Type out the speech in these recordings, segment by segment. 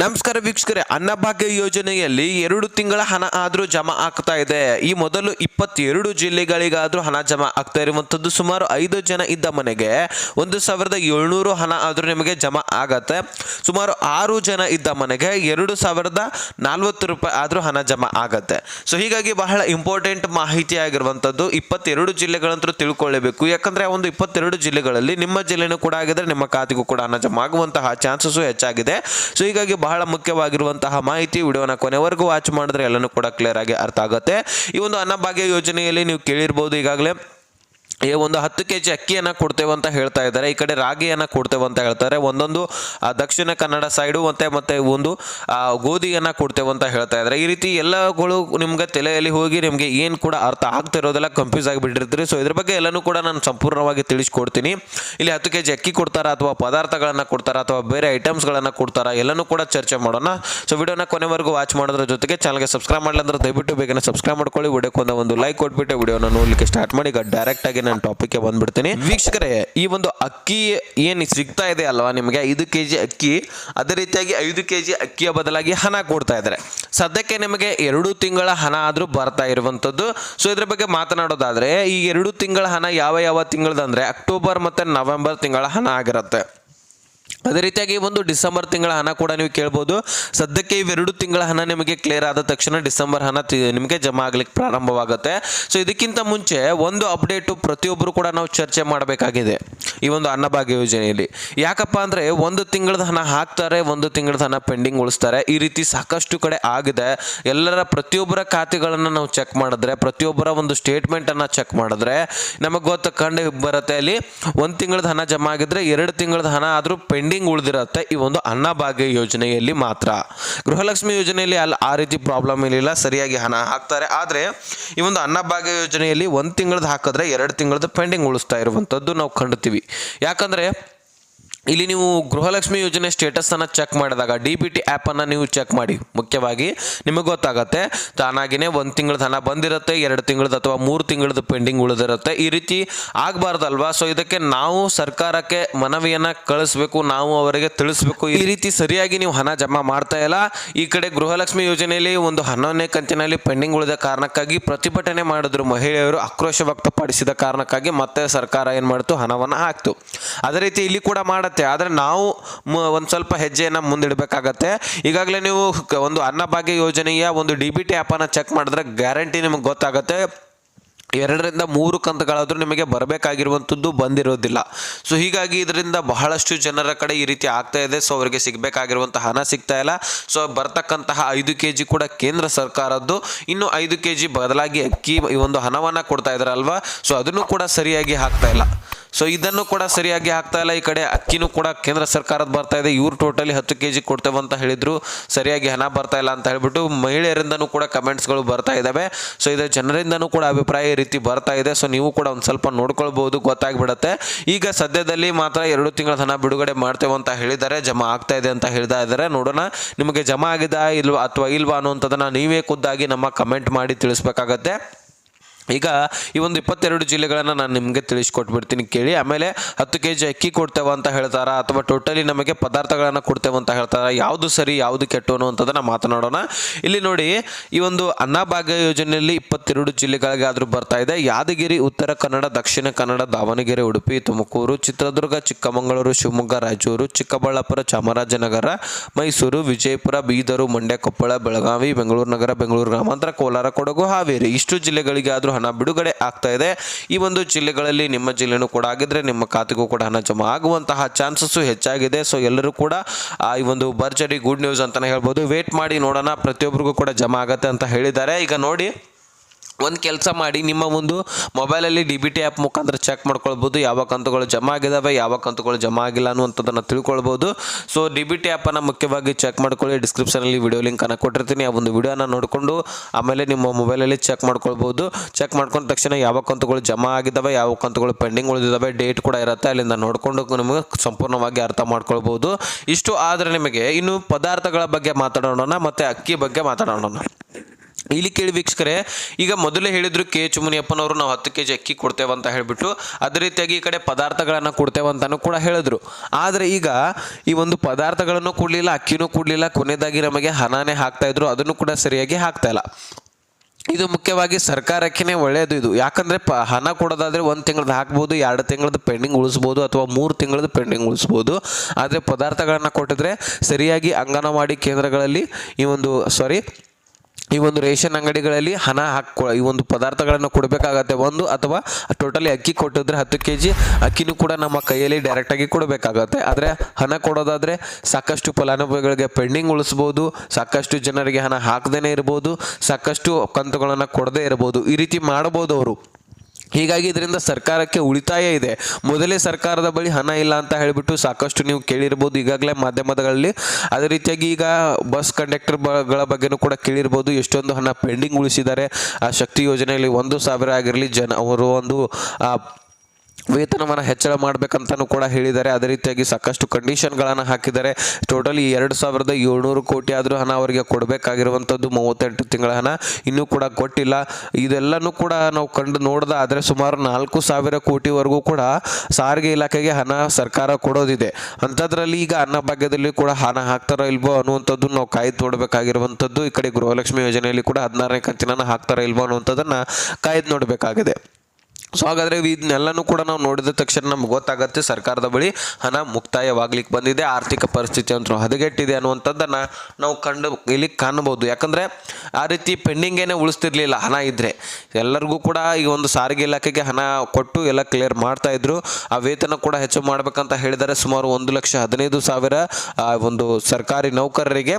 ನಮಸ್ಕಾರ ವೀಕ್ಷಕರೇ, ಅನ್ನಭಾಗ್ಯ ಯೋಜನೆಯಲ್ಲಿ ಎರಡು ತಿಂಗಳ ಹಣ ಆದರೂ ಜಮಾ ಆಗ್ತಾ ಇದೆ. ಈ ಮೊದಲು ಇಪ್ಪತ್ತೆರಡು ಜಿಲ್ಲೆಗಳಿಗಾದರೂ ಹಣ ಜಮಾ ಆಗ್ತಾ ಇರುವಂಥದ್ದು ಸುಮಾರು ಐದು ಜನ ಇದ್ದ ಮನೆಗೆ ಒಂದು ಸಾವಿರದ ಏಳ್ನೂರು ಹಣ ಆದರೂ ನಿಮಗೆ ಜಮಾ ಆಗತ್ತೆ. ಸುಮಾರು ಆರು ಜನ ಇದ್ದ ಮನೆಗೆ ಎರಡು ಸಾವಿರದ ನಾಲ್ವತ್ತು ರೂಪಾಯಿ ಆದರೂ ಹಣ ಜಮಾ ಆಗತ್ತೆ. ಸೊ ಹೀಗಾಗಿ ಬಹಳ ಇಂಪಾರ್ಟೆಂಟ್ ಮಾಹಿತಿ ಆಗಿರುವಂಥದ್ದು ಇಪ್ಪತ್ತೆರಡು ಜಿಲ್ಲೆಗಳಂತೂ ತಿಳ್ಕೊಳ್ಳಬೇಕು. ಯಾಕಂದರೆ ಒಂದು ಇಪ್ಪತ್ತೆರಡು ಜಿಲ್ಲೆಗಳಲ್ಲಿ ನಿಮ್ಮ ಜಿಲ್ಲೆನೂ ಕೂಡ ಆಗಿದ್ರೆ ನಿಮ್ಮ ಖಾತೆಗೂ ಕೂಡ ಹಣ ಜಮಾ ಆಗುವಂತಹ ಚಾನ್ಸಸ್ಸು ಹೆಚ್ಚಾಗಿದೆ. ಸೊ ಹೀಗಾಗಿ ಬಹಳ ಮುಖ್ಯವಾಗಿರುವಂತಹ ಮಾಹಿತಿ ವಿಡಿಯೋನ ಕೊನೆವರೆಗೂ ವಾಚ್ ಮಾಡಿದ್ರೆ ಎಲ್ಲನೂ ಕೂಡ ಕ್ಲಿಯರ್ ಆಗಿ ಅರ್ಥ ಆಗುತ್ತೆ. ಈ ಒಂದು ಅನ್ನಭಾಗ್ಯ ಯೋಜನೆಯಲ್ಲಿ ನೀವು ಕೇಳಿರ್ಬೋದು ಈಗಾಗಲೇ. ಒಂದು ಹತ್ತು ಕೆ ಜಿ ಅಕ್ಕಿಯನ್ನು ಕೊಡ್ತೇವೆ ಅಂತ ಹೇಳ್ತಾ ಇದ್ದಾರೆ. ಈ ಕಡೆ ರಾಗಿಯನ್ನು ಕೊಡ್ತೇವೆ ಅಂತ ಹೇಳ್ತಾರೆ. ಒಂದೊಂದು ದಕ್ಷಿಣ ಕನ್ನಡ ಸೈಡು ಮತ್ತೆ ಮತ್ತೆ ಒಂದು ಗೋಧಿಯನ್ನು ಕೊಡ್ತೇವೆ ಅಂತ ಹೇಳ್ತಾ ಇದ್ದಾರೆ. ಈ ರೀತಿ ಎಲ್ಲಗಳು ನಿಮ್ಗೆ ತಲೆಯಲ್ಲಿ ಹೋಗಿ ನಿಮಗೆ ಏನು ಕೂಡ ಅರ್ಥ ಆಗ್ತಿರೋದೆಲ್ಲ ಕನ್ಫ್ಯೂಸ್ ಆಗಿಬಿಟ್ಟಿರ್ತೀರಿ. ಸೊ ಇದ್ರ ಬಗ್ಗೆ ಎಲ್ಲನೂ ಕೂಡ ನಾನು ಸಂಪೂರ್ಣವಾಗಿ ತಿಳಿಸ್ಕೊಡ್ತೀನಿ. ಇಲ್ಲಿ ಹತ್ತು ಕೆ ಜಿ ಅಕ್ಕಿ ಕೊಡ್ತಾರಾ ಅಥವಾ ಪದಾರ್ಥಗಳನ್ನು ಕೊಡ್ತಾರಾ ಅಥವಾ ಬೇರೆ ಐಟಮ್ಸ್ಗಳನ್ನು ಕೊಡ್ತಾರಾ ಎಲ್ಲನೂ ಕೂಡ ಚರ್ಚೆ ಮಾಡೋಣ. ಸೊ ವಿಡಿಯೋನ ಕೊನೆವರೆಗೂ ವಾಚ್ ಮಾಡೋದ್ರ ಜೊತೆಗೆ ಚಾನಲ್ಗೆ ಸಬ್ಸ್ಕ್ರೈಬ್ ಮಾಡಲ್ಲ ಅಂದ್ರೆ ದಯವಿಟ್ಟು ಬೇಗನೆ ಸಬ್ಸ್ಕ್ರೈಬ್ ಮಾಡ್ಕೊಳ್ಳಿ. ವಿಡಿಯೋಕ್ಕೊಂದು ಒಂದು ಲೈಕ್ ಕೊಟ್ಬಿಟ್ಟು ವಿಡಿಯೋನ ನೋಡಲಿಕ್ಕೆ ಸ್ಟಾರ್ಟ್ ಮಾಡಿ. ಈಗ ಡೈರೆಕ್ಟ್ ಆಗಿ ನಾನು ಟಾಪಿಕ್ಗೆ ಬಂದ್ಬಿಡ್ತೀನಿ. ವೀಕ್ಷಕರೇ, ಈ ಒಂದು ಅಕ್ಕಿ ಏನು ಸಿಗ್ತಾ ಇದೆ ಅಲ್ವಾ ನಿಮಗೆ? ಐದು ಕೆ ಜಿ ಅಕ್ಕಿ, ಅದೇ ರೀತಿಯಾಗಿ ಐದು ಕೆ ಜಿ ಅಕ್ಕಿಯ ಬದಲಾಗಿ ಹಣ ಕೊಡ್ತಾ ಇದ್ದಾರೆ. ಸದ್ಯಕ್ಕೆ ನಿಮಗೆ ಎರಡು ತಿಂಗಳ ಹಣ ಆದರೂ ಬರ್ತಾ ಇರುವಂಥದ್ದು ಸೊ ಇದ್ರ ಬಗ್ಗೆ ಮಾತನಾಡೋದಾದ್ರೆ, ಈ ಎರಡು ತಿಂಗಳ ಹಣ ಯಾವ ಯಾವ ತಿಂಗಳದಂದ್ರೆ, ಅಕ್ಟೋಬರ್ ಮತ್ತು ನವೆಂಬರ್ ತಿಂಗಳ ಹಣ ಆಗಿರುತ್ತೆ. ಅದೇ ರೀತಿಯಾಗಿ ಒಂದು ಡಿಸೆಂಬರ್ ತಿಂಗಳ ಹಣ ಕೂಡ ನೀವು ಕೇಳ್ಬೋದು. ಸದ್ಯಕ್ಕೆ ಇವೆರಡು ತಿಂಗಳ ಹಣ ನಿಮಗೆ ಕ್ಲಿಯರ್ ಆದ ತಕ್ಷಣ ಡಿಸೆಂಬರ್ ಹಣ ನಿಮಗೆ ಜಮಾ ಆಗ್ಲಿಕ್ಕೆ ಪ್ರಾರಂಭವಾಗುತ್ತೆ. ಸೊ ಇದಕ್ಕಿಂತ ಮುಂಚೆ ಒಂದು ಅಪ್ಡೇಟು ಪ್ರತಿಯೊಬ್ಬರು ಕೂಡ ನಾವು ಚರ್ಚೆ ಮಾಡಬೇಕಾಗಿದೆ ಈ ಒಂದು ಅನ್ನಭಾಗ್ಯ ಯೋಜನೆಯಲ್ಲಿ. ಯಾಕಪ್ಪ ಅಂದರೆ ಒಂದು ತಿಂಗಳದ ಹಣ ಹಾಕ್ತಾರೆ, ಒಂದು ತಿಂಗಳದ ಹಣ ಪೆಂಡಿಂಗ್ ಉಳಿಸ್ತಾರೆ. ಈ ರೀತಿ ಸಾಕಷ್ಟು ಕಡೆ ಆಗಿದೆ. ಎಲ್ಲರ ಪ್ರತಿಯೊಬ್ಬರ ಖಾತೆಗಳನ್ನು ನಾವು ಚೆಕ್ ಮಾಡಿದ್ರೆ, ಪ್ರತಿಯೊಬ್ಬರ ಒಂದು ಸ್ಟೇಟ್ಮೆಂಟನ್ನು ಚೆಕ್ ಮಾಡಿದ್ರೆ ನಮಗೆ ಗೊತ್ತ ಕಂಡು ಬರುತ್ತೆ ಅಲ್ಲಿ. ಒಂದು ತಿಂಗಳದ ಹಣ ಜಮಾ ಆಗಿದ್ರೆ ಎರಡು ತಿಂಗಳದ ಹಣ ಆದರೂ ಪೆಂಡಿಂಗ್ ಉಳಿದಿರುತ್ತೆ ಈ ಒಂದು ಅನ್ನಭಾಗ್ಯ ಯೋಜನೆಯಲ್ಲಿ ಮಾತ್ರ. ಗೃಹಲಕ್ಷ್ಮಿ ಯೋಜನೆಯಲ್ಲಿ ಅಲ್ಲಿ ಆ ರೀತಿ ಪ್ರಾಬ್ಲಮ್ ಇರಲಿಲ್ಲ ಸರಿಯಾಗಿ ಹಣ ಹಾಕ್ತಾರೆ. ಆದರೆ ಈ ಒಂದು ಅನ್ನಭಾಗ್ಯ ಯೋಜನೆಯಲ್ಲಿ ಒಂದು ತಿಂಗಳದ್ದು ಹಾಕಿದ್ರೆ ಎರಡು ತಿಂಗಳದ್ದು ಪೆಂಡಿಂಗ್ ಉಳಿಸ್ತಾ ಇರುವಂಥದ್ದು ನಾವು ಕಂಡುತ್ತೀವಿ ಯಾಕಂದರೆ ಇಲ್ಲಿ ನೀವು ಗೃಹಲಕ್ಷ್ಮಿ ಯೋಜನೆ ಸ್ಟೇಟಸನ್ನು ಚೆಕ್ ಮಾಡಿದಾಗ ಡಿ ಬಿ ಟಿ ಆ್ಯಪನ್ನು ನೀವು ಚೆಕ್ ಮಾಡಿ. ಮುಖ್ಯವಾಗಿ ನಿಮಗೆ ಗೊತ್ತಾಗುತ್ತೆ, ತಾನಾಗಿನೇ ಒಂದು ತಿಂಗಳ ಹಣ ಬಂದಿರುತ್ತೆ, ಎರಡು ತಿಂಗಳದ ಅಥವಾ ಮೂರು ತಿಂಗಳದ ಪೆಂಡಿಂಗ್ ಉಳಿದಿರುತ್ತೆ. ಈ ರೀತಿ ಆಗಬಾರ್ದಲ್ವಾ? ಸೊ ಇದಕ್ಕೆ ನಾವು ಸರ್ಕಾರಕ್ಕೆ ಮನವಿಯನ್ನು ಕಳಿಸ್ಬೇಕು, ನಾವು ಅವರಿಗೆ ತಿಳಿಸ್ಬೇಕು. ಈ ರೀತಿ ಸರಿಯಾಗಿ ನೀವು ಹಣ ಜಮಾ ಮಾಡ್ತಾ ಇಲ್ಲ. ಈ ಕಡೆ ಗೃಹಲಕ್ಷ್ಮಿ ಯೋಜನೆಯಲ್ಲಿ ಒಂದು ಹನ್ನೊಂದನೇ ಕಂತಿನಲ್ಲಿ ಪೆಂಡಿಂಗ್ ಉಳಿದ ಕಾರಣಕ್ಕಾಗಿ ಪ್ರತಿಭಟನೆ ಮಾಡಿದ್ರು ಮಹಿಳೆಯರು ಆಕ್ರೋಶ ವ್ಯಕ್ತಪಡಿಸಿದ ಕಾರಣಕ್ಕಾಗಿ ಮತ್ತೆ ಸರ್ಕಾರ ಏನು ಮಾಡ್ತು? ಹಣವನ್ನು ಹಾಕ್ತು. ಅದೇ ರೀತಿ ಇಲ್ಲಿ ಕೂಡ ಮಾಡುತ್ತೆ ಆದರೆ ನಾವು ಒಂದು ಸ್ವಲ್ಪ ಹೆಜ್ಜೆಯನ್ನು ಮುಂದಿಡಬೇಕಾಗತ್ತೆ. ಈಗಾಗಲೇ ನೀವು ಒಂದು ಅನ್ನಭಾಗ್ಯ ಯೋಜನೆಯ ಒಂದು ಡಿ ಬಿ ಟಿ ಆ್ಯಪನ್ನು ಚೆಕ್ ಮಾಡಿದ್ರೆ ಗ್ಯಾರಂಟಿ ನಿಮಗೆ ಗೊತ್ತಾಗುತ್ತೆ. ಎರಡರಿಂದ ಮೂರು ಕಂತುಗಳಾದರೂ ನಿಮಗೆ ಬರಬೇಕಾಗಿರುವಂಥದ್ದು ಬಂದಿರೋದಿಲ್ಲ. ಸೊ ಹೀಗಾಗಿ ಇದರಿಂದ ಬಹಳಷ್ಟು ಜನರ ಕಡೆ ಈ ರೀತಿ ಆಗ್ತಾ ಇದೆ. ಸೊ ಅವರಿಗೆ ಸಿಗಬೇಕಾಗಿರುವಂಥ ಹಣ ಸಿಗ್ತಾ ಇಲ್ಲ. ಸೊ ಬರ್ತಕ್ಕಂತಹ ಐದು ಕೆ ಜಿ ಕೂಡ ಕೇಂದ್ರ ಸರ್ಕಾರದ್ದು. ಇನ್ನು ಐದು ಕೆ ಜಿ ಬದಲಾಗಿ ಅಕ್ಕಿ ಈ ಒಂದು ಹಣವನ್ನು ಕೊಡ್ತಾ ಇದ್ದಾರಲ್ವಾ ಸೊ ಅದನ್ನು ಕೂಡ ಸರಿಯಾಗಿ ಹಾಕ್ತಾ ಇಲ್ಲ. ಸೊ ಇದನ್ನು ಕೂಡ ಸರಿಯಾಗಿ ಹಾಕ್ತಾ ಇಲ್ಲ. ಈ ಕಡೆ ಅಕ್ಕಿನೂ ಕೂಡ ಕೇಂದ್ರ ಸರ್ಕಾರದ ಬರ್ತಾ ಇದೆ. ಇವ್ರು ಟೋಟಲಿ ಹತ್ತು ಕೆ ಜಿ ಕೊಡ್ತೇವೆ ಅಂತ ಹೇಳಿದ್ರು. ಸರಿಯಾಗಿ ಹಣ ಬರ್ತಾ ಇಲ್ಲ ಅಂತ ಹೇಳ್ಬಿಟ್ಟು ಮಹಿಳೆಯರಿಂದನೂ ಕೂಡ ಕಮೆಂಟ್ಸ್ಗಳು ಬರ್ತಾ ಇದ್ದಾವೆ ಸೊ ಇದೆ ಜನರಿಂದನೂ ಕೂಡ ಅಭಿಪ್ರಾಯ ಈ ರೀತಿ ಬರ್ತಾ ಇದೆ. ಸೊ ನೀವು ಕೂಡ ಒಂದು ಸ್ವಲ್ಪ ನೋಡ್ಕೊಳ್ಬಹುದು. ಗೊತ್ತಾಗ್ಬಿಡತ್ತೆ. ಈಗ ಸದ್ಯದಲ್ಲಿ ಮಾತ್ರ ಎರಡು ತಿಂಗಳ ಹಣ ಬಿಡುಗಡೆ ಮಾಡ್ತೇವೆ ಅಂತ ಹೇಳಿದ್ದಾರೆ. ಜಮಾ ಆಗ್ತಾ ಇದೆ ಅಂತ ಹೇಳ್ತಾ ಇದ್ದಾರೆ. ನೋಡೋಣ ನಿಮಗೆ ಜಮಾ ಆಗಿದೆ ಇಲ್ವಾ ಅಥವಾ ಇಲ್ವಾ ಅನ್ನುವಂಥದ್ದನ್ನು ನೀವೇ ಖುದ್ದಾಗಿ ನಮ್ಮ ಕಮೆಂಟ್ ಮಾಡಿ ತಿಳಿಸ್ಬೇಕಾಗತ್ತೆ. ಈಗ ಈ ಒಂದು ಇಪ್ಪತ್ತೆರಡು ಜಿಲ್ಲೆಗಳನ್ನು ನಾನು ನಿಮಗೆ ತಿಳಿಸ್ಕೊಟ್ಬಿಡ್ತೀನಿ ಕೇಳಿ. ಆಮೇಲೆ ಹತ್ತು ಕೆ ಜಿ ಅಕ್ಕಿ ಕೊಡ್ತೇವೆ ಅಂತ ಹೇಳ್ತಾರ ಅಥವಾ ಟೋಟಲಿ ನಮಗೆ ಪದಾರ್ಥಗಳನ್ನು ಕೊಡ್ತೇವೆ ಅಂತ ಹೇಳ್ತಾರ, ಯಾವುದು ಸರಿ, ಯಾವುದು ಕೆಟ್ಟು ಅನ್ನುವಂಥದ್ದನ್ನು ಮಾತನಾಡೋಣ. ಇಲ್ಲಿ ನೋಡಿ, ಈ ಒಂದು ಅನ್ನಭಾಗ್ಯ ಯೋಜನೆಯಲ್ಲಿ ಇಪ್ಪತ್ತೆರಡು ಜಿಲ್ಲೆಗಳಿಗೆ ಆದರೂ ಬರ್ತಾ ಇದೆ. ಯಾದಗಿರಿ, ಉತ್ತರ ಕನ್ನಡ, ದಕ್ಷಿಣ ಕನ್ನಡ, ದಾವಣಗೆರೆ, ಉಡುಪಿ, ತುಮಕೂರು, ಚಿತ್ರದುರ್ಗ, ಚಿಕ್ಕಮಗಳೂರು, ಶಿವಮೊಗ್ಗ, ರಾಯಚೂರು, ಚಿಕ್ಕಬಳ್ಳಾಪುರ, ಚಾಮರಾಜನಗರ, ಮೈಸೂರು, ವಿಜಯಪುರ, ಬೀದರು, ಮಂಡ್ಯ, ಕೊಪ್ಪಳ, ಬೆಳಗಾವಿ, ಬೆಂಗಳೂರು ನಗರ, ಬೆಂಗಳೂರು, ಗ್ರಾಮಾಂತರ, ಕೋಲಾರ, ಕೊಡಗು, ಹಾವೇರಿ. ಇಷ್ಟು ಜಿಲ್ಲೆಗಳಿಗೆ ಆದರೂ ಹಣ ಬಿಡುಗಡೆ ಆಗ್ತಾ ಇದೆ. ಈ ಒಂದು ಜಿಲ್ಲೆಗಳಲ್ಲಿ ನಿಮ್ಮ ಜಿಲ್ಲೆನೂ ಕೂಡ ಆಗಿದ್ರೆ ನಿಮ್ಮ ಖಾತೆಗೂ ಕೂಡ ಹಣ ಜಮಾ ಆಗುವಂತಹ ಚಾನ್ಸಸ್ಸು ಹೆಚ್ಚಾಗಿದೆ. ಸೊ ಎಲ್ಲರೂ ಕೂಡ ಈ ಒಂದು ಭರ್ಜರಿ ಗುಡ್ ನ್ಯೂಸ್ ಅಂತಾನೆ ಹೇಳ್ಬೋದು. ವೇಟ್ ಮಾಡಿ ನೋಡೋಣ. ಪ್ರತಿಯೊಬ್ಬರಿಗೂ ಕೂಡ ಜಮಾ ಆಗತ್ತೆ ಅಂತ ಹೇಳಿದ್ದಾರೆ. ಈಗ ನೋಡಿ. ಒಂದು ಕೆಲಸ ಮಾಡಿ ನಿಮ್ಮ ಒಂದು ಮೊಬೈಲಲ್ಲಿ ಡಿ ಬಿ ಟಿ ಆ್ಯಪ್ ಮುಖಾಂತರ ಚೆಕ್ ಮಾಡ್ಕೊಳ್ಬೋದು. ಯಾವ ಕಂತುಗಳು ಜಮಾ ಆಗಿದ್ದಾವೆ ಯಾವ ಕಂತುಗಳು ಜಮಾ ಆಗಿಲ್ಲ ಅನ್ನುವಂಥದ್ದನ್ನು ತಿಳ್ಕೊಳ್ಬೋದು. ಸೊ ಡಿ ಬಿ ಟಿ ಆ್ಯಪನ್ನು ಮುಖ್ಯವಾಗಿ ಚೆಕ್ ಮಾಡ್ಕೊಳ್ಳಿ. ಡಿಸ್ಕ್ರಿಪ್ಷನಲ್ಲಿ ವಿಡಿಯೋ ಲಿಂಕನ್ನು ಕೊಟ್ಟಿರ್ತೀನಿ. ಆ ಒಂದು ವಿಡಿಯೋನ ನೋಡಿಕೊಂಡು ಆಮೇಲೆ ನಿಮ್ಮ ಮೊಬೈಲಲ್ಲಿ ಚೆಕ್ ಮಾಡ್ಕೊಳ್ಬೋದು. ಚೆಕ್ ಮಾಡ್ಕೊಂಡ ತಕ್ಷಣ ಯಾವ ಕಂತುಗಳು ಜಮಾ ಆಗಿದ್ದಾವೆ ಯಾವ ಕಂತುಗಳು ಪೆಂಡಿಂಗ್ ಉಳಿದಿದ್ದಾವೆ ಡೇಟ್ ಕೂಡ ಇರುತ್ತೆ. ಅಲ್ಲಿಂದ ನೋಡಿಕೊಂಡು ನಿಮಗೆ ಸಂಪೂರ್ಣವಾಗಿ ಅರ್ಥ ಮಾಡ್ಕೊಳ್ಬೋದು. ಇಷ್ಟು ಆದರೆ ನಿಮಗೆ ಇನ್ನು ಪದಾರ್ಥಗಳ ಬಗ್ಗೆ ಮಾತಾಡೋಣ ಮತ್ತು ಅಕ್ಕಿ ಬಗ್ಗೆ ಮಾತಾಡೋಣ ಇಲ್ಲಿ ಕೇಳಿ ವೀಕ್ಷಕರೇ, ಈಗ ಮೊದಲೇ ಹೇಳಿದ್ರು ಕೆ ಎಚ್ ಮುನಿಯಪ್ಪನವರು ನಾವು ಹತ್ತು ಕೆ ಜಿ ಅಕ್ಕಿ ಕೊಡ್ತೇವೆ ಅಂತ ಹೇಳಿಬಿಟ್ಟು, ಅದೇ ರೀತಿಯಾಗಿ ಈ ಕಡೆ ಪದಾರ್ಥಗಳನ್ನು ಕೊಡ್ತೇವೆ ಅಂತಾನು ಕೂಡ ಹೇಳಿದ್ರು. ಆದರೆ ಈಗ ಈ ಒಂದು ಪದಾರ್ಥಗಳನ್ನು ಕೊಡಲಿಲ್ಲ, ಅಕ್ಕಿನೂ ಕೊಡಲಿಲ್ಲ, ಕೊನೆಯದಾಗಿ ನಮಗೆ ಹಣನೇ ಹಾಕ್ತಾ ಇದ್ರು, ಅದನ್ನು ಕೂಡ ಸರಿಯಾಗಿ ಹಾಕ್ತಾ ಇಲ್ಲ. ಇದು ಮುಖ್ಯವಾಗಿ ಸರ್ಕಾರಕ್ಕೆ ಒಳ್ಳೆಯದು ಇದು. ಯಾಕಂದರೆ ಪ, ಹಣ ಕೊಡೋದಾದರೆ ಒಂದು ತಿಂಗಳದ್ದು ಹಾಕ್ಬೋದು, ಎರಡು ತಿಂಗಳದ್ದು ಪೆಂಡಿಂಗ್ ಉಳಿಸ್ಬೋದು, ಅಥವಾ ಮೂರು ತಿಂಗಳದ್ದು ಪೆಂಡಿಂಗ್ ಉಳಿಸ್ಬೋದು. ಆದರೆ ಪದಾರ್ಥಗಳನ್ನು ಕೊಟ್ಟಿದ್ರೆ ಸರಿಯಾಗಿ ಅಂಗನವಾಡಿ ಕೇಂದ್ರಗಳಲ್ಲಿ ಈ ಒಂದು, ಸಾರಿ ಈ ಒಂದು ರೇಷನ್ ಅಂಗಡಿಗಳಲ್ಲಿ ಹಣ ಹಾಕಿ ಈ ಒಂದು ಪದಾರ್ಥಗಳನ್ನು ಕೊಡಬೇಕಾಗತ್ತೆ. ಒಂದು ಅಥವಾ ಟೋಟಲಿ ಅಕ್ಕಿ ಕೊಟ್ಟಿದ್ರೆ ಹತ್ತು ಕೆ ಜಿ ಅಕ್ಕಿನೂ ಕೂಡ ನಮ್ಮ ಕೈಯಲ್ಲಿ ಡೈರೆಕ್ಟಾಗಿ ಕೊಡಬೇಕಾಗತ್ತೆ. ಆದರೆ ಹಣ ಕೊಡೋದಾದರೆ ಸಾಕಷ್ಟು ಫಲಾನುಭವಿಗಳಿಗೆ ಪೆಂಡಿಂಗ್ ಉಳಿಸ್ಬೋದು, ಸಾಕಷ್ಟು ಜನರಿಗೆ ಹಣ ಹಾಕದೇ ಇರ್ಬೋದು, ಸಾಕಷ್ಟು ಕಂತುಗಳನ್ನು ಕೊಡದೇ ಇರ್ಬೋದು. ಈ ರೀತಿ ಮಾಡ್ಬೋದು ಅವರು. ಹೀಗಾಗಿ ಇದರಿಂದ ಸರ್ಕಾರಕ್ಕೆ ಉಳಿತಾಯ ಇದೆ. ಮೊದಲೇ ಸರ್ಕಾರದ ಬಳಿ ಹಣ ಇಲ್ಲ ಅಂತ ಹೇಳಿಬಿಟ್ಟು ಸಾಕಷ್ಟು ನೀವು ಕೇಳಿರ್ಬೋದು. ಈಗಾಗಲೇ ಮಾಧ್ಯಮಗಳಲ್ಲಿ ಅದೇ ರೀತಿಯಾಗಿ ಈಗ ಬಸ್ ಕಂಡಕ್ಟರ್ಗಳ ಬಗ್ಗೆನೂ ಕೂಡ ಕೇಳಿರ್ಬೋದು. ಎಷ್ಟೊಂದು ಹಣ ಪೆಂಡಿಂಗ್ ಉಳಿಸಿದ್ದಾರೆ. ಆ ಶಕ್ತಿ ಯೋಜನೆಯಲ್ಲಿ ಒಂದು ಸಾವಿರ ಆಗಿರಲಿ ಜನ ಅವರು ಒಂದು ವೇತನವನ್ನು ಹೆಚ್ಚಳ ಮಾಡಬೇಕಂತಲೂ ಕೂಡ ಹೇಳಿದ್ದಾರೆ. ಅದೇ ರೀತಿಯಾಗಿ ಸಾಕಷ್ಟು ಕಂಡೀಷನ್ಗಳನ್ನು ಹಾಕಿದ್ದಾರೆ. ಟೋಟಲಿ ಎರಡು ಸಾವಿರದ ಏಳ್ನೂರು ಕೋಟಿ ಆದರೂ ಹಣ ಅವರಿಗೆ ಕೊಡಬೇಕಾಗಿರುವಂಥದ್ದು ಮೂವತ್ತೆಂಟು ತಿಂಗಳ ಹಣ ಇನ್ನೂ ಕೂಡ ಕೊಟ್ಟಿಲ್ಲ. ಇದೆಲ್ಲನೂ ಕೂಡ ನಾವು ಕಂಡು ನೋಡಿದ ಆದರೆ ಸುಮಾರು ನಾಲ್ಕು ಸಾವಿರ ಕೋಟಿವರೆಗೂ ಕೂಡ ಸಾರಿಗೆ ಇಲಾಖೆಗೆ ಹಣ ಸರ್ಕಾರ ಕೊಡೋದಿದೆ. ಅಂಥದ್ರಲ್ಲಿ ಈಗ ಅನ್ನಭಾಗ್ಯದಲ್ಲಿ ಕೂಡ ಹಣ ಹಾಕ್ತಾರೋ ಇಲ್ವೋ ಅನ್ನುವಂಥದ್ದು ನಾವು ಕಾಯ್ದು ನೋಡಬೇಕಾಗಿರುವಂಥದ್ದು. ಈ ಕಡೆ ಗೃಹಲಕ್ಷ್ಮಿ ಯೋಜನೆಯಲ್ಲಿ ಕೂಡ ಹದಿನಾರನೇ ಕಂತಿನ ಹಾಕ್ತಾರೋ ಇಲ್ವೋ ಅನ್ನುವಂಥದ್ದನ್ನು ಕಾಯ್ದು ನೋಡಬೇಕಾಗಿದೆ. ಸೊ ಹಾಗಾದರೆ ಇದನ್ನೆಲ್ಲನೂ ಕೂಡ ನಾವು ನೋಡಿದ ತಕ್ಷಣ ನಮ್ಗೆ ಗೊತ್ತಾಗುತ್ತೆ ಸರ್ಕಾರದ ಬಳಿ ಹಣ ಮುಕ್ತಾಯವಾಗ್ಲಿಕ್ಕೆ ಬಂದಿದೆ, ಆರ್ಥಿಕ ಪರಿಸ್ಥಿತಿ ಅಂತ ಹದಗೆಟ್ಟಿದೆ ಅನ್ನುವಂಥದ್ದನ್ನು ನಾವು ಕಂಡು, ಇಲ್ಲಿ ಕಾಣಬಹುದು. ಯಾಕಂದರೆ ಆ ರೀತಿ ಪೆಂಡಿಂಗೇನೆ ಉಳಿಸ್ತಿರ್ಲಿಲ್ಲ ಹಣ ಇದ್ದರೆ ಎಲ್ಲರಿಗೂ ಕೂಡ ಈ ಒಂದು ಸಾರಿಗೆ ಇಲಾಖೆಗೆ ಹಣ ಕೊಟ್ಟು ಎಲ್ಲ ಕ್ಲಿಯರ್ ಮಾಡ್ತಾ ಇದ್ರು. ಆ ವೇತನ ಕೂಡ ಹೆಚ್ಚು ಮಾಡಬೇಕಂತ ಹೇಳಿದರೆ ಸುಮಾರು ಒಂದು ಲಕ್ಷ ಹದಿನೈದು ಸಾವಿರ ಒಂದು ಸರ್ಕಾರಿ ನೌಕರರಿಗೆ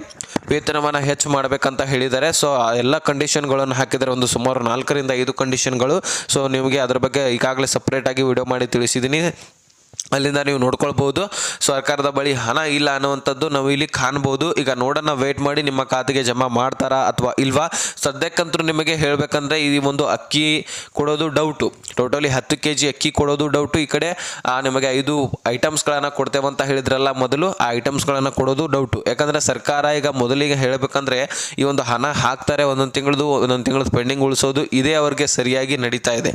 ವೇತನವನ್ನು ಹೆಚ್ಚು ಮಾಡಬೇಕಂತ ಹೇಳಿದ್ದಾರೆ ಸೊ ಎಲ್ಲ ಕಂಡೀಷನ್ಗಳನ್ನು ಹಾಕಿದರೆ ಒಂದು ಸುಮಾರು ನಾಲ್ಕರಿಂದ ಐದು ಕಂಡೀಷನ್ಗಳು ಸೊ ನಿಮಗೆ ಅದರ ಬಗ್ಗೆ ಈಗಾಗಲೇ ಸಪ್ರೇಟಾಗಿ ವಿಡಿಯೋ ಮಾಡಿ ತಿಳಿಸಿದ್ದೀನಿ ಅಲ್ಲಿಂದ ನೀವು ನೋಡ್ಕೊಳ್ಬೋದು. ಸರ್ಕಾರದ ಬಳಿ ಹಣ ಇಲ್ಲ ಅನ್ನುವಂಥದ್ದು ನಾವು ಇಲ್ಲಿ ಕಾಣ್ಬೋದು. ಈಗ ನೋಡೋಣ ವೇಟ್ ಮಾಡಿ ನಿಮ್ಮ ಖಾತೆಗೆ ಜಮಾ ಮಾಡ್ತಾರಾ ಅಥವಾ ಇಲ್ವಾ? ಸದ್ಯಕ್ಕಂತೂ ನಿಮಗೆ ಹೇಳಬೇಕಂದ್ರೆ ಈ ಒಂದು ಅಕ್ಕಿ ಕೊಡೋದು ಡೌಟು ಟೋಟಲಿ ಹತ್ತು ಕೆ ಜಿ ಅಕ್ಕಿ ಕೊಡೋದು ಡೌಟು ಈ ಕಡೆ. ನಿಮಗೆ ಐದು ಐಟಮ್ಸ್ಗಳನ್ನು ಕೊಡ್ತೇವೆ ಅಂತ ಹೇಳಿದ್ರಲ್ಲ ಮೊದಲು, ಆ ಐಟಮ್ಸ್ಗಳನ್ನು ಕೊಡೋದು ಡೌಟು ಯಾಕಂದರೆ ಸರ್ಕಾರ ಈಗ ಮೊದಲಿಗೆ ಹೇಳಬೇಕಂದ್ರೆ ಈ ಒಂದು ಹಣ ಹಾಕ್ತಾರೆ, ಒಂದೊಂದು ತಿಂಗಳದು, ಒಂದೊಂದು ತಿಂಗಳದ ಪೆಂಡಿಂಗ್ ಉಳಿಸೋದು, ಇದೇ ಅವ್ರಿಗೆ ಸರಿಯಾಗಿ ನಡೀತಾ ಇದೆ.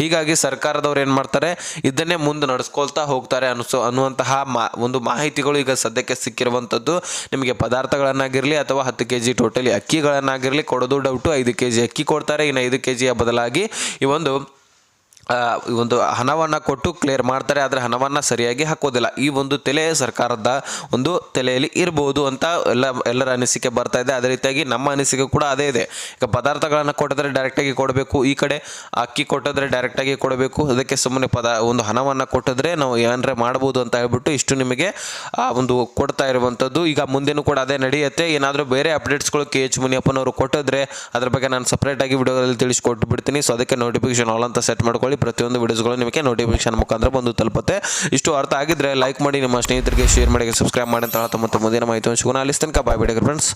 ಹೀಗಾಗಿ ಸರ್ಕಾರದವ್ರು ಏನು ಮಾಡ್ತಾರೆ? ಇದನ್ನೇ ಮುಂದೆ ನಡೆಸ್ಕೊಳ್ತಾ ಹೋಗ್ತಾರೆ ಅನಿಸೋ ಅನ್ನುವಂತಹ ಮಾ, ಒಂದು ಮಾಹಿತಿಗಳು ಈಗ ಸದ್ಯಕ್ಕೆ ಸಿಕ್ಕಿರುವಂಥದ್ದು. ನಿಮಗೆ ಪದಾರ್ಥಗಳನ್ನಾಗಿರಲಿ ಅಥವಾ ಹತ್ತು ಕೆ ಜಿ ಟೋಟಲಿ ಅಕ್ಕಿಗಳನ್ನಾಗಿರಲಿ, ಕೊಡೋದು ಡೌಟು ಐದು ಕೆ ಜಿ ಅಕ್ಕಿ ಕೊಡ್ತಾರೆ. ಇನ್ನು ಐದು ಕೆ ಜಿಯ ಬದಲಾಗಿ ಈ ಒಂದು ಒಂದು ಹಣವನ್ನು ಕೊಟ್ಟು ಕ್ಲಿಯರ್ ಮಾಡ್ತಾರೆ, ಆದರೆ ಹಣವನ್ನು ಸರಿಯಾಗಿ ಹಾಕೋದಿಲ್ಲ. ಈ ಒಂದು ತಲೆ ಸರ್ಕಾರದ ಒಂದು ತಲೆಯಲ್ಲಿ ಇರ್ಬೋದು ಅಂತ ಎಲ್ಲ, ಎಲ್ಲರ ಅನಿಸಿಕೆ ಬರ್ತಾ ಇದೆ. ಅದೇ ರೀತಿಯಾಗಿ ನಮ್ಮ ಅನಿಸಿಕೆ ಕೂಡ ಅದೇ ಇದೆ. ಈಗ ಪದಾರ್ಥಗಳನ್ನು ಕೊಟ್ಟಿದ್ರೆ ಡೈರೆಕ್ಟಾಗಿ ಕೊಡಬೇಕು, ಈ ಕಡೆ ಅಕ್ಕಿ ಕೊಟ್ಟಿದ್ರೆ ಡೈರೆಕ್ಟಾಗಿ ಕೊಡಬೇಕು. ಅದಕ್ಕೆ ಸುಮ್ಮನೆ ಪದ, ಒಂದು ಹಣವನ್ನು ಕೊಟ್ಟಿದ್ರೆ ನಾವು ಏನಾರ ಮಾಡ್ಬೋದು ಅಂತ ಹೇಳ್ಬಿಟ್ಟು ಇಷ್ಟು ನಿಮಗೆ ಒಂದು ಕೊಡ್ತಾ ಇರುವಂಥದ್ದು ಈಗ ಮುಂದೆನೂ ಕೂಡ ಅದೇ ನಡೆಯುತ್ತೆ. ಏನಾದರೂ ಬೇರೆ ಅಪ್ಡೇಟ್ಸ್ಗಳು ಕೆ ಎಚ್ ಮುನಿಯಪ್ಪನವರು ಕೊಟ್ಟಿದ್ರೆ ಅದ್ರ ಬಗ್ಗೆ ನಾನು ಸಪ್ರೇಟಾಗಿ ವಿಡಿಯೋದಲ್ಲಿ ತಿಳಿಸ್ಕೊಟ್ಟು ಬಿಡ್ತೀನಿ ಸೊ ಅದಕ್ಕೆ ನೋಟಿಫಿಕೇಶನ್ ಆಲ್ ಅಂತ ಸೆಟ್ ಮಾಡ್ಕೊಳ್ಳಿ. ಪ್ರತಿಯೊಂದು ವಿಡಿಯೋಸ್ಗಳು ನಿಮಗೆ ನೋಟಿಫಿಕೇಶನ್ ಮುಖಾಂತರ ಬಂದು ತಲುಪುತ್ತೆ. ಇಷ್ಟು ಅರ್ಥ ಆಗಿದ್ರೆ ಲೈಕ್ ಮಾಡಿ, ನಿಮ್ಮ ಸ್ನೇಹಿತರಿಗೆ ಶೇರ್ ಮಾಡಿ ಸಬ್ಸ್ಕ್ರೈಬ್ ಮಾಡಿ ಅಂತ ಹೇಳ್ತಾ ಮತ್ತೆ ಮುಂದಿನ ಮಾಹಿತಿ ಸಿಗೋಣ. ಅಲ್ಲಿ ತನಕ ಬಾಯ್ ಬಿಡಿ ಫ್ರೆಂಡ್ಸ್